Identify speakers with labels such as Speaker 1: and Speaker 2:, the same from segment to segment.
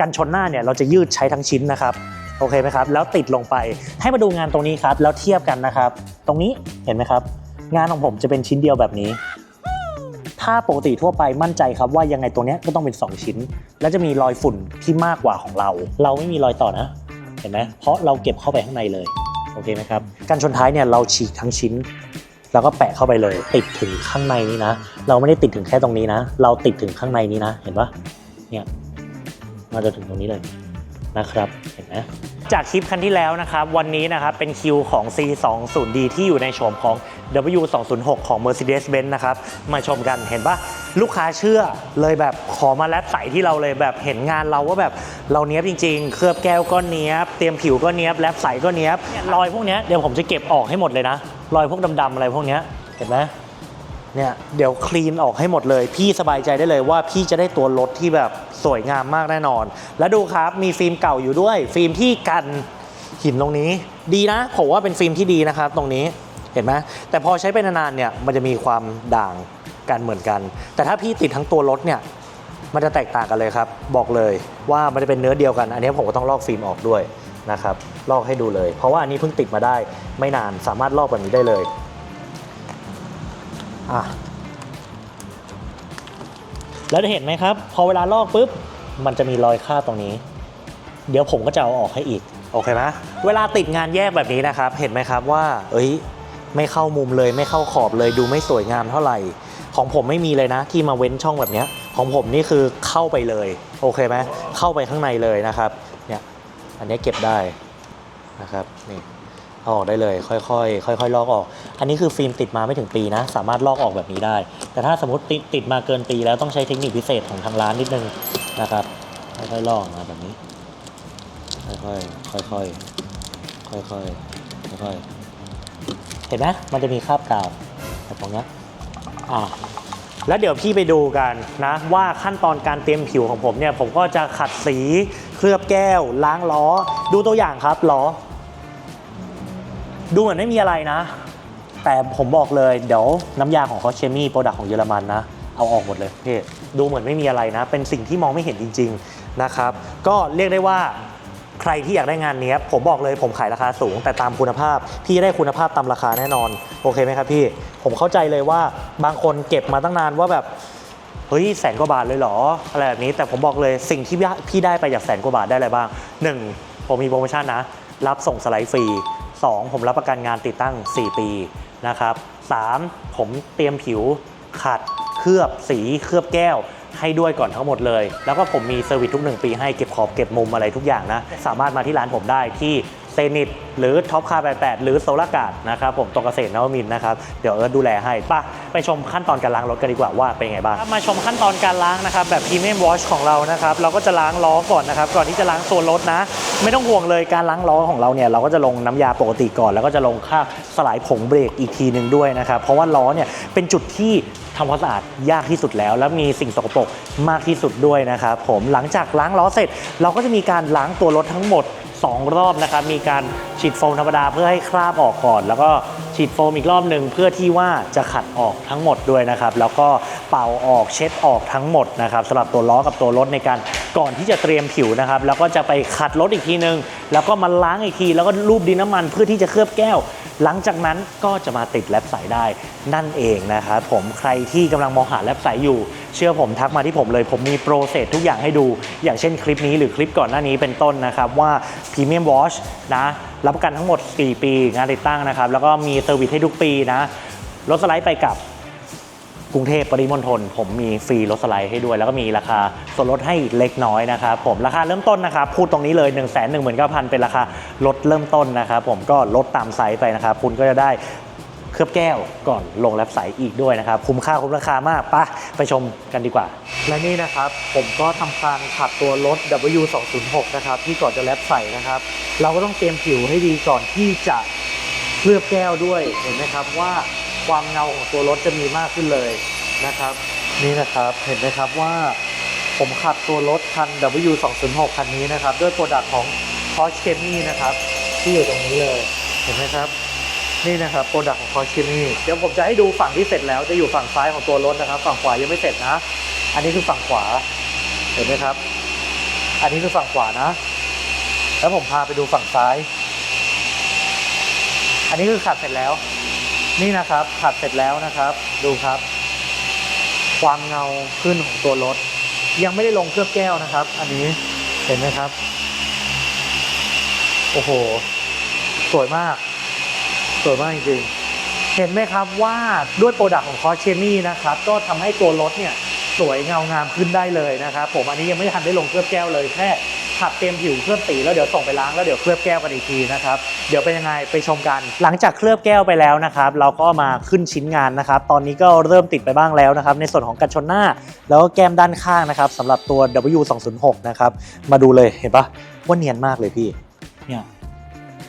Speaker 1: กันชนหน้าเนี่ยเราจะยืดใช้ทั้งชิ้นนะครับโอเคไหมครับแล้วติดลงไปให้มาดูงานตรงนี้ครับแล้วเทียบกันนะครับ ตรงนี้เห็นไหมครับ งานของผมจะเป็นชิ้นเดียวแบบนี้ ถ้าปกติทั่วไปมั่นใจครับว่ายังไงตัวเนี้ยก็ต้องเป็น 2 ชิ้น แล้วจะมีรอยฝุ่นที่มากกว่าของเรา เราไม่มีรอยต่อนะ เห็นไหมเพราะเราเก็บเข้าไปข้างในเลยโอเคไหมครับกันชนท้ายเนี่ยเราฉีกทั้งชิ้น แล้วก็แปะเข้าไปเลย ติดถึงข้างในนี้นะ เราไม่ได้ติดถึงแค่ตรงนี้นะ เราติดถึงข้างในนี้นะ เห็นปะเนี่ย มาจะถึงตรงนี้เลยนะครับเห็นไหมจากคลิปคันที่แล้วนะครับ วันนี้นะครับเป็นคิวของ C20D ที่อยู่ในโฉมของ W206 ของ Mercedes-Benz นะครับมาชมกันเห็นปะลูกค้าเชื่อเลยแบบขอมาแลดใส่ที่เราเลยแบบเห็นงานเราว่าแบบเราเนี้ยบจริง ๆ เคลือบแก้วก็เนี้ยบเตรียมผิวก็เนี้ยบแลดใส่ก็เนี้ยบรอยพวกเนี้ยเดี๋ยวผมจะเก็บออกให้หมดเลยนะ รอยพวกดำๆอะไรพวกเนี้ยเห็นไหม เนี่ยเดี๋ยวคลีนออกให้หมดเลย พี่สบายใจได้เลยว่าพี่จะได้ตัวรถที่แบบสวยงามมากแน่นอน แล้วดูครับมีฟิล์มเก่าอยู่ด้วย ฟิล์มที่กันหินตรงนี้ ดีนะผมว่าเป็นฟิล์มที่ดีนะครับตรงนี้เห็นไหมแต่พอใช้ไปนานๆเนี่ยมันจะมีความด่างกันเหมือนกัน แต่ถ้าพี่ติดทั้งตัวรถเนี่ยมันจะแตกต่างกันเลยครับ บอกเลยว่ามันจะเป็นเนื้อเดียวกัน อันนี้ผมก็ต้องลอกฟิล์มออกด้วยนะครับลอกให้ดูเลย เพราะว่าอันนี้เพิ่งติดมาได้ไม่นานสามารถลอกแบบนี้ได้เลย อะแล้วจะเห็นไหมครับ พอเวลาลอกปุ๊บ มันจะมีรอยคราบตรงนี้ เดี๋ยวผมก็จะเอาออกให้อีก โอเคไหมเวลาติดงานแยกแบบนี้นะครับ เห็นไหมครับว่า เอ้ย ไม่เข้ามุมเลย ไม่เข้าขอบเลย ดูไม่สวยงามเท่าไหร่ ของผมไม่มีเลยนะ ที่มาเว้นช่องแบบเนี้ยของผมนี่คือเข้าไปเลย โอเคไหมเข้าไปข้างในเลยนะครับ เนี่ย อันนี้เก็บได้นะครับ นี่ เอาออกได้เลย ค่อยๆค่อยๆลอกออก อันนี้คือฟิล์มติดมาไม่ถึงปีนะ สามารถลอกออกแบบนี้ได้ แต่ถ้าสมมติติดติดมาเกินปีแล้วต้องใช้เทคนิคพิเศษของทางร้านนิดนึงนะครับค่อยๆลอกมาแบบนี้ ค่อยๆค่อยๆค่อยๆค่อยๆเห็นไหมมันจะมีคราบกาวแบบตรงนี้อ่าแล้วเดี๋ยวพี่ไปดูกันนะว่าขั้นตอนการเตรียมผิวของผมเนี่ยผมก็จะขัดสีเคลือบแก้ว ล้างล้อ ดูตัวอย่างครับล้อ ดูเหมือนไม่มีอะไรนะ แต่ผมบอกเลยเดี๋ยวน้ำยาของคอเชมี่โปรดักของเยอรมันนะ เอาออกหมดเลยพี่ดูเหมือนไม่มีอะไรนะ เป็นสิ่งที่มองไม่เห็นจริง ๆนะครับ ก็เรียกได้ว่าใครที่อยากได้งานนี้ผมบอกเลยผมขายราคาสูง แต่ตามคุณภาพ พี่ได้คุณภาพตามราคาแน่นอน โอเคไหมครับพี่ ผมเข้าใจเลยว่าบางคนเก็บมาตั้งนานว่าแบบเฮ้ยแสนกว่าบาทเลยเหรออะไรแบบนี้ แต่ผมบอกเลยสิ่งที่พี่ได้ไปจากแสนกว่าบาทได้อะไรบ้าง 1. ผมมีโปรโมชั่นนะ รับส่งสไลด์ฟรี 2. ผมรับประกันงานติดตั้ง 4 ปีนะครับ 3. ผมเตรียมผิวขัดเคลือบสีเคลือบแก้วให้ด้วยก่อนทั้งหมดเลย แล้วก็ผมมีเซอร์วิสทุก 1 ปีให้เก็บขอบเก็บมุมอะไรทุกอย่างนะ สามารถมาที่ร้านผมได้ที่ เซนิตหรือท็อปคาร์88 หรือโซลากาดนะครับผมตรงเกษตรนวมินนะครับเดี๋ยวเอิร์ธดูแลให้ป่ะไปชมขั้นตอนการล้างรถกันดีกว่าว่าเป็นไงบ้างมาชมขั้นตอนการล้างนะครับแบบพรีเมียมวอชของเรานะครับเราก็จะล้างล้อก่อนนะครับก่อนที่จะล้างตัวรถนะ ไม่ต้องห่วงเลยการล้างล้อของเราเนี่ยเราก็จะลงน้ำยาปกติก่อน แล้วก็จะลงค่าสลายผงเบรกอีกทีหนึ่งด้วยนะครับเพราะว่าล้อเนี่ยเป็นจุดที่ทำความสะอาดยากที่สุดแล้ว แล้วมีสิ่งสกปรกมากที่สุดด้วยนะครับผมหลังจากล้างล้อเสร็จ เราก็จะมีการล้างตัวรถทั้งหมด 2 รอบนะครับ มีการฉีดโฟมธรรมดาเพื่อให้คราบออกก่อน แล้วก็ ฉีดโฟมอีกรอบหนึ่งเพื่อที่ว่าจะขัดออกทั้งหมดด้วยนะครับ แล้วก็เป่าออกเช็ดออกทั้งหมดนะครับสำหรับตัวล้อกับตัวรถในการก่อนที่จะเตรียมผิวนะครับ แล้วก็จะไปขัดรถอีกทีนึง แล้วก็มาล้างอีกที แล้วก็รูปดินน้ำมันเพื่อที่จะเคลือบแก้ว หลังจากนั้นก็จะมาติดแลบใสได้นั่นเองนะครับผมใครที่กำลังมองหาแลบใสอยู่ เชื่อผมทักมาที่ผมเลย ผมมีโปรเซสทุกอย่างให้ดู อย่างเช่นคลิปนี้หรือคลิปก่อนหน้านี้เป็นต้นนะครับว่า Premium Wash นะ รับประกันทั้งหมด 4 ปีงานติดตั้งนะครับ แล้วก็มีเซอร์วิสให้ทุกปีนะ รถสไลด์ไปกับกรุงเทพปริมณฑลผมมีฟรีรถสไลด์ให้ด้วย แล้วก็มีราคาส่วนลดให้เล็กน้อยนะครับผมราคาเริ่มต้นนะครับพูดตรงนี้เลย 1 1 9 0 0 0 เป็นราคาลดเริ่มต้นนะครับผมก็ลดตามไซส์ไปนะครับคุณก็จะได้ เคลือบแก้วก่อนลงแลบใสอีกด้วยนะครับ คุ้มค่าคุ้มราคามากปะไปชมกันดีกว่า และนี่นะครับ ผมก็ทำการขัดตัวรถ W206 นะครับ ที่ก่อนจะแลบใสนะครับ เราก็ต้องเตรียมผิวให้ดีก่อนที่จะเคลือบแก้วด้วยเห็นไหมครับว่าความเงาของตัวรถจะมีมากขึ้นเลยนะครับ นี่นะครับเห็นไหมครับว่าผมขัดตัวรถคัน W206 คันนี้นะครับ ด้วยโปรดักต์ของ Porsche c h e m y นะครับ ที่อยู่ตรงนี้เลย เห็นไหมครับ นี่นะครับโปรดักต์ของคอชิมี่เดี๋ยวผมจะให้ดูฝั่งที่เสร็จแล้วจะอยู่ฝั่งซ้ายของตัวรถนะครับ ฝั่งขวายังไม่เสร็จนะ อันนี้คือฝั่งขวา เห็นไหมครับ อันนี้คือฝั่งขวานะ แล้วผมพาไปดูฝั่งซ้าย อันนี้คือขัดเสร็จแล้ว นี่นะครับขัดเสร็จแล้วนะครับ ดูครับ ความเงาขึ้นของตัวรถ ยังไม่ได้ลงเคลือบแก้วนะครับ อันนี้เห็นไหมครับ โอ้โห สวยมาก สวยมากจริงเห็นไหมครับว่าด้วยโปรดักต์ของคอสเชมี่นะครับก็ทำให้ตัวรถเนี่ยสวยเงางามขึ้นได้เลยนะครับผมอันนี้ยังไม่ทันได้ลงเคลือบแก้วเลยแค่ขัดเต็มผิวเคลือบสีแล้วเดี๋ยวส่งไปล้างแล้วเดี๋ยวเคลือบแก้วกันอีกทีนะครับเดี๋ยวเป็นยังไงไปชมกัน หลังจากเคลือบแก้วไปแล้วนะครับ เราก็มาขึ้นชิ้นงานนะครับ ตอนนี้ก็เริ่มติดไปบ้างแล้วนะครับ ในส่วนของกันชนหน้า แล้วก็แก้มด้านข้างนะครับสำหรับตัว W206 นะครับมาดูเลยเห็นปะว่าเนียนมากเลยพี่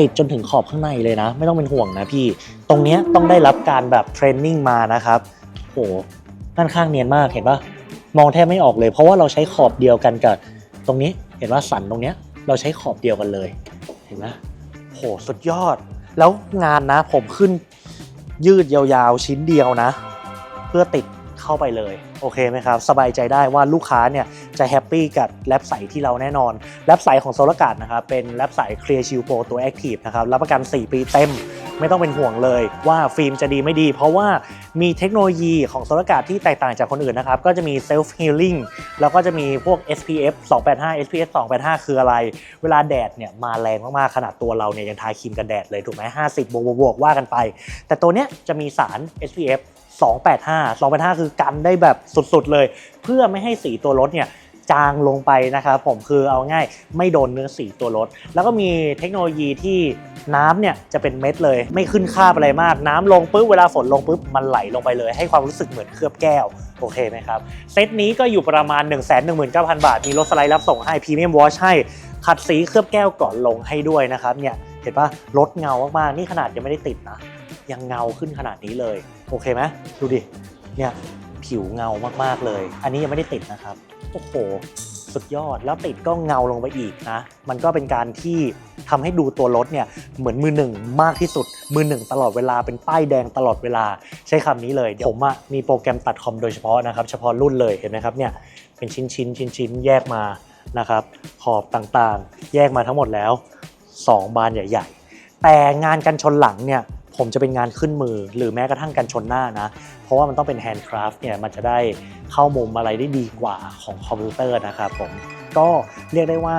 Speaker 1: ติดจนถึงขอบข้างในเลยนะ ไม่ต้องเป็นห่วงนะพี่ ตรงเนี้ยต้องได้รับการแบบเทรนนิ่งมานะครับโหด้านข้างเนียนมากเห็นปะมองแทบไม่ออกเลย เพราะว่าเราใช้ขอบเดียวกันกับตรงนี้เห็นว่าสันตรงเนี้ยเราใช้ขอบเดียวกันเลย เห็นไหมโหสุดยอด แล้วงานนะผมขึ้นยืดยาวๆชิ้นเดียวนะ เพื่อติดเข้าไปเลย โอเคไหมครับ สบายใจได้ว่าลูกค้าเนี่ย จะแฮปปี้กับแรปใสที่เราแน่นอนแรปใสของโซลกาดนะครับเป็นแรปใส Clear Shield Pro ตัว Active นะครับรับประกัน 4 ปีเต็ม ไม่ต้องเป็นห่วงเลยว่าฟิล์มจะดีไม่ดี เพราะว่ามีเทคโนโลยีของโซลกาดที่แตกต่างจากคนอื่นนะครับก็จะมี Self Healing แล้วก็จะมีพวก SPF 285 SPF 285 คืออะไร เวลาแดดเนี่ยมาแรงมากๆขนาดตัวเราเนี่ยยังทาครีมกันแดดเลยถูกไหม50บวกบวกว่ากันไป แต่ตัวเนี้ยจะมีสาร SPF 285 285 คือกันได้แบบสุดๆเลย เพื่อไม่ให้สีตัวรถเนี่ย จางลงไปนะครับผมคือเอาง่ายไม่โดนเนื้อสีตัวรถ แล้วก็มีเทคโนโลยีที่น้ำเนี่ยจะเป็นเม็ดเลย ไม่ขึ้นคาบอะไรมาก น้ำลงปุ๊บเวลาฝนลงปุ๊บมันไหลลงไปเลย ให้ความรู้สึกเหมือนเคลือบแก้ว โอเคไหมครับ เซตนี้ก็อยู่ประมาณ 1 1 9 0 0 0 บาท มีรถสไลด์รับส่งให้พรีเมียมวอชให้ขัดสีเคลือบแก้วก่อนลงให้ด้วยนะครับเนี่ยเห็นปะรถเงามากๆนี่ขนาดยังไม่ได้ติดนะยังเงาขึ้นขนาดนี้เลย โอเคไหมดูดิเนี่ยผิวเงามากๆเลย อันนี้ยังไม่ได้ติดนะครับ โอ้โห สุดยอดแล้วติดก็เงาลงไปอีกนะ มันก็เป็นการที่ทำให้ดูตัวรถเนี่ยเหมือนมือหนึ่งมากที่สุด มือหนึ่งตลอดเวลาเป็นป้ายแดงตลอดเวลาใช้คำนี้เลยเดี๋ยวผมอะมีโปรแกรมตัดคอมโดยเฉพาะนะครับเฉพาะรุ่นเลยเห็นไหมครับเนี่ยเป็นชิ้นชิ้นชิ้นชิ้นแยกมานะครับขอบต่างๆ แยกมาทั้งหมดแล้ว 2 บานใหญ่ ๆ แต่งานกันชนหลังเนี่ย ผมจะเป็นงานขึ้นมือหรือแม้กระทั่งกันชนหน้านะ เพราะว่ามันต้องเป็นแฮนด์คราฟต์เนี่ยมันจะได้เข้ามุมอะไรได้ดีกว่าของคอมพิวเตอร์นะครับผมก็เรียกได้ว่า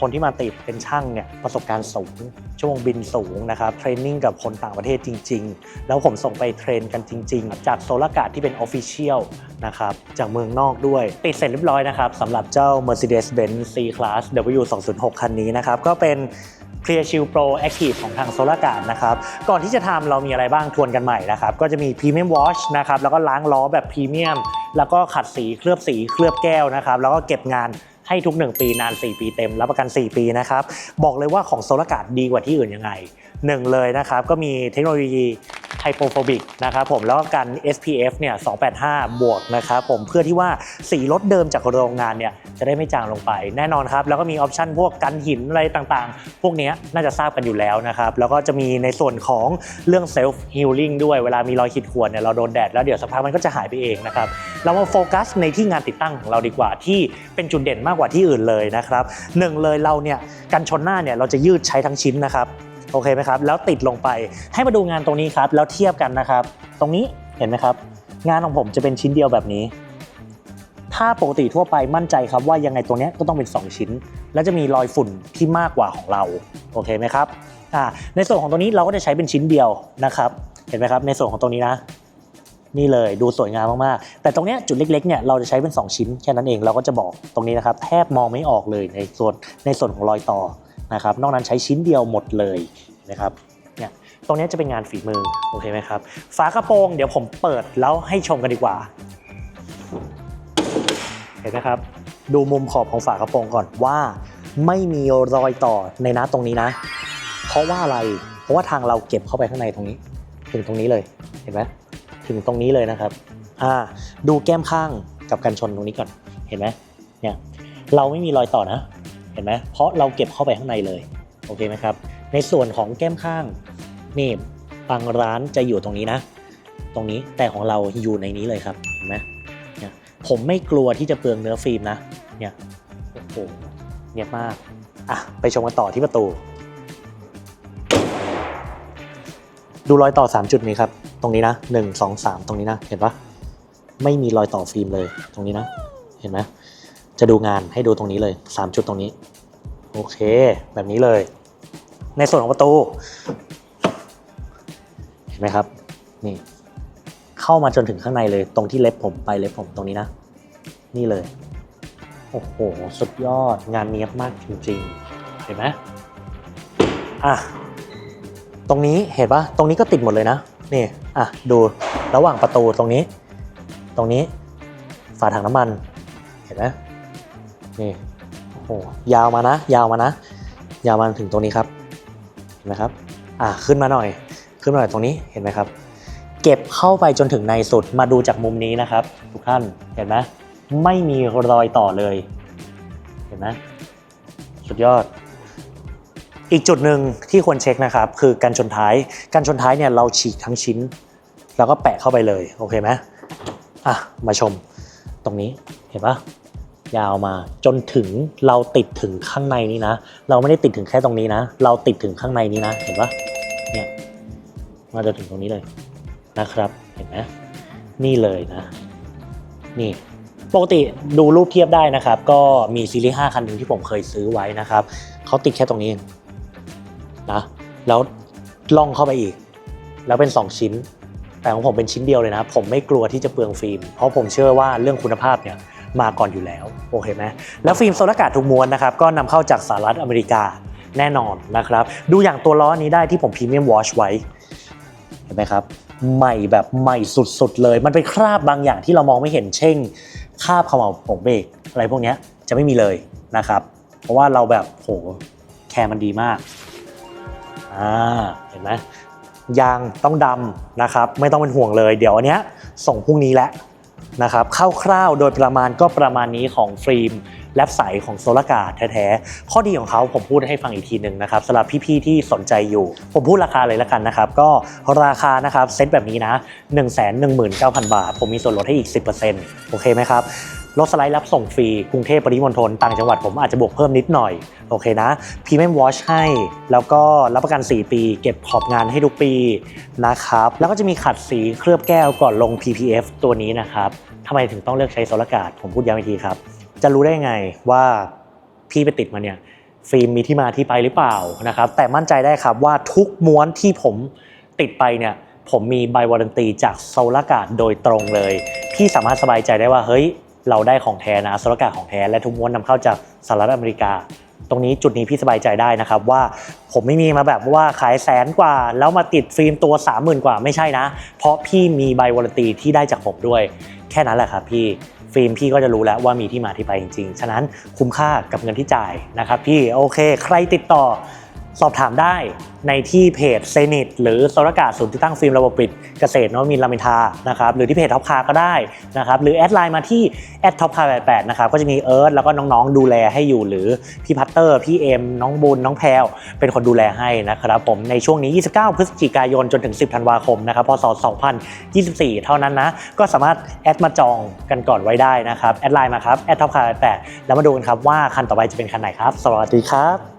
Speaker 1: คนที่มาติดเป็นช่างเนี่ยประสบการณ์สูง ชั่วโมงบินสูงนะครับเทรนนิ่งกับคนต่างประเทศจริง ๆ แล้วผมส่งไปเทรนกันจริง ๆ จากโซลากาดที่เป็นออฟฟิเชียลนะครับจากเมืองนอกด้วย ติดเสร็จเรียบร้อยนะครับสำหรับเจ้า Mercedes-Benz C-Class W206 คันนี้นะครับ ก็เป็น Clear Shield Pro Active ของทาง Solar Guard นะครับ ก่อนที่จะทำเรามีอะไรบ้างทวนกันใหม่นะครับ ก็จะมี Premium Wash นะครับ แล้วก็ล้างล้อแบบพรีเมียม แล้วก็ขัดสีเคลือบสีเคลือบแก้วนะครับ แล้วก็เก็บงานให้ทุก 1 ปีนาน 4 ปีเต็ม รับประกัน 4 ปีนะครับ บอกเลยว่าของโซลากาดดีกว่าที่อื่นยังไงหนึ่งเลยนะครับ ก็มีเทคโนโลยี ไฮโปโฟบิกนะครับผมแล้วก็กัน SPF เนี่ย 285 บวกนะครับผมเพื่อที่ว่าสีรถเดิมจากโรงงานเนี่ยจะได้ไม่จางลงไปแน่นอนครับ แล้วก็มีออปชันพวกกันหินอะไรต่างๆ พวกนี้น่าจะทราบกันอยู่แล้วนะครับแล้วก็จะมีในส่วนของเรื่องเซลฟ์ฮิลลิ่งด้วยเวลามีรอยขีดข่วนเนี่ยเราโดนแดดแล้วเดี๋ยวสักพักมันก็จะหายไปเองนะครับเรามาโฟกัสในที่งานติดตั้งของเราดีกว่าที่เป็นจุดเด่นมากกว่าที่อื่นเลยนะครับหนึ่งเลยเราเนี่ยกันชนหน้าเนี่ยเราจะยืดใช้ทั้งชิ้นนะครับ โอเคไหมครับ แล้วติดลงไปให้มาดูงานตรงนี้ครับ แล้วเทียบกันนะครับ ตรงนี้เห็นไหมครับ งานของผมจะเป็นชิ้นเดียวแบบนี้ ถ้าปกติทั่วไปมั่นใจครับว่ายังไงตรงนี้ก็ต้องเป็น 2 ชิ้น แล้วจะมีรอยฝุ่นที่มากกว่าของเรา โอเคไหมครับอ่าในส่วนของตรงนี้เราก็จะใช้เป็นชิ้นเดียวนะครับ เห็นไหมครับ ในส่วนของตรงนี้นะ นี่เลยดูสวยงามมากๆ แต่ตรงเนี้ยจุดเล็กๆเนี่ยเราจะใช้เป็น 2 ชิ้นแค่นั้นเองเราก็จะบอกตรงนี้นะครับ แทบมองไม่ออกเลยในส่วนในส่วนของรอยต่อ นะครับนอกนั้นใช้ชิ้นเดียวหมดเลยนะครับเนี่ยตรงนี้จะเป็นงานฝีมือโอเคไหมครับฝากระโปรงเดี๋ยวผมเปิดแล้วให้ชมกันดีกว่าเห็นไหมครับดูมุมขอบของฝากระโปรงก่อนว่า ไม่มีรอยต่อในนะตรงนี้นะ เพราะว่าอะไรเพราะว่าทางเราเก็บเข้าไปข้างในตรงนี้ ถึงตรงนี้เลยเห็นไหมถึงตรงนี้เลยนะครับอ่าดูแก้มข้างกับกันชนตรงนี้ก่อนเห็นไหมเนี่ยเราไม่มีรอยต่อนะ เห็นไหมเพราะเราเก็บเข้าไปข้างในเลยโอเคไหมครับ ในส่วนของแก้มข้างนี่บางร้านจะอยู่ตรงนี้นะ ตรงนี้แต่ของเราอยู่ในนี้เลยครับเห็นไหมเนี่ยผมไม่กลัวที่จะเปลืองเนื้อฟิล์มนะเนี่ยโอ้โหเงียบมากอะไปชมกันต่อที่ประตู ดูรอยต่อ 3 จุดนี้ครับ ตรงนี้นะ 1 2 3 ตรงนี้นะ เห็นปะไม่มีรอยต่อฟิล์มเลยตรงนี้นะ เห็นไหม จะดูงานให้ดูตรงนี้เลย 3 จุดตรงนี้ โอเค แบบนี้เลย ในส่วนของประตู เห็นไหมครับ นี่ เข้ามาจนถึงข้างในเลย ตรงที่เล็บผมไปเล็บผมตรงนี้นะ นี่เลย โอ้โห สุดยอด งานเนี้ยบมากจริงๆ เห็นไหมอะ ตรงนี้เห็นปะตรงนี้ก็ติดหมดเลยนะ นี่ อะ ดู ระหว่างประตูตรงนี้ ตรงนี้ ฝาถังน้ำมัน เห็นไหม นี่โอ้โหยาวมานะ ยาวมานะ ยาวมาถึงตรงนี้ครับเห็นไหมครับอะขึ้นมาหน่อย ขึ้นมาหน่อยตรงนี้เห็นไหมครับ เก็บเข้าไปจนถึงในสุดมาดูจากมุมนี้นะครับ ทุกท่านเห็นไหมไม่มีรอยต่อเลย เห็นไหมสุดยอด อีกจุดหนึ่งที่ควรเช็คนะครับ คือการชนท้ายการชนท้ายเนี่ยเราฉีกทั้งชิ้น แล้วก็แปะเข้าไปเลยโอเคไหมอะมาชมตรงนี้เห็นปะ ยาวมา จนถึงเราติดถึงข้างในนี้นะ เราไม่ได้ติดถึงแค่ตรงนี้นะ เราติดถึงข้างในนี้นะ เห็นปะเนี่ยมาจนถึงตรงนี้เลยนะครับ เห็นไหมนี่เลยนะ นี่ปกติดูรูปเทียบได้นะครับ ก็มีซีรีส์5คันหนึ่งที่ผมเคยซื้อไว้นะครับเขาติดแค่ตรงนี้เองนะแล้วล่องเข้าไปอีก แล้วเป็น 2 ชิ้น แต่ของผมเป็นชิ้นเดียวเลยนะ ผมไม่กลัวที่จะเปลืองฟิล์ม เพราะผมเชื่อว่าเรื่องคุณภาพเนี่ย มาก่อนอยู่แล้วโอเคไหมแล้วฟิล์มโซลาการ์ดทุกม้วนนะครับก็นำเข้าจากสหรัฐอเมริกาแน่นอนนะครับ ดูอย่างตัวล้อนี้ได้ที่ผมพรีเมียมวอชไว้ เห็นไหมครับ ใหม่แบบใหม่สุดๆเลย มันเป็นคราบบางอย่างที่เรามองไม่เห็นเช่นคราบขม่าวผงเบรกอะไรพวกนี้จะไม่มีเลยนะครับ เพราะว่าเราแบบโหแคร์มันดีมากอ่าเห็นไหมยางต้องดำนะครับ ไม่ต้องเป็นห่วงเลย เดี๋ยวอันเนี้ยส่งพรุ่งนี้แล้ว นะครับคร่าวๆโดยประมาณก็ประมาณนี้ของฟิล์มแลบใสของโซลากาดแท้ๆ ข้อดีของเขาผมพูดให้ฟังอีกทีหนึ่งนะครับสำหรับพี่ๆที่สนใจอยู่ ผมพูดราคาเลยละกันนะครับ ก็ราคานะครับเซ็ตแบบนี้นะ 1 1 9 0 0 0 บาท ผมมีส่วนลดให้อีก 10%โอเคไหมครับ รถสไลด์รับส่งฟรี กรุงเทพปริมณฑลต่างจังหวัดผมอาจจะบวกเพิ่มนิดหน่อย โอเคนะพรีเมียมวอชให้ แล้วก็รับประกัน 4 ปี เก็บขอบงานให้ทุกปีนะครับ แล้วก็จะมีขัดสีเคลือบแก้วก่อนลง PPF ตัวนี้นะครับทำไมถึงต้องเลือกใช้โซลากาดผมพูดย้ำอีกทีครับ จะรู้ได้ไงว่าพี่ไปติดมาเนี่ยฟิล์มมีที่มาที่ไปหรือเปล่านะครับ แต่มั่นใจได้ครับว่าทุกม้วนที่ผมติดไปเนี่ยผมมีใบวารันตีจากโซลากาดโดยตรงเลย พี่สามารถสบายใจได้ว่าเฮ้ย เราได้ของแท้นะโลารกาของแท้และทุกม้วนนำเข้าจากสหรัฐอเมริกา ตรงนี้จุดนี้พี่สบายใจได้นะครับว่าผมไม่มีมาแบบว่าขายแสนกว่า แล้วมาติดฟิล์มตัว 30,000 กว่าไม่ใช่นะ เพราะพี่มีใบวารันตีที่ได้จากผมด้วย แค่นั้นแหละครับพี่ฟิล์มพี่ก็จะรู้แล้วว่ามีที่มาที่ไปจริงๆ ฉะนั้นคุ้มค่ากับเงินที่จ่ายนะครับพี่โอเค ใครติดต่อ สอบถามได้ในที่เพจเซนิตหรือโซลารกาศูนย์ติดตั้งฟิล์มระบบปิดเกษตรนวมินทร์รามอินทานะครับหรือที่เพจท็อปคาก็ได้นะครับหรือแอดไลน์มาที่แอดท็อปคา88นะครับก็จะมีเอิร์ธแล้วก็น้องๆ ดูแลให้อยู่ หรือพี่พัตเตอร์พี่เอ็มน้องบุญน้องแพรวเป็นคนดูแลให้นะครับผมในช่วงนี้ 29 พฤศจิกายนจนถึง 10 ธันวาคมนะครับพศ 2024 เท่านั้นนะก็สามารถแอดมาจองกันก่อนไว้ได้นะครับแอดไลน์มาครับแอดท็อปคา88แล้วมาดูกันครับว่าคันต่อไปจะเป็นคันไหนครับ สวัสดีครับ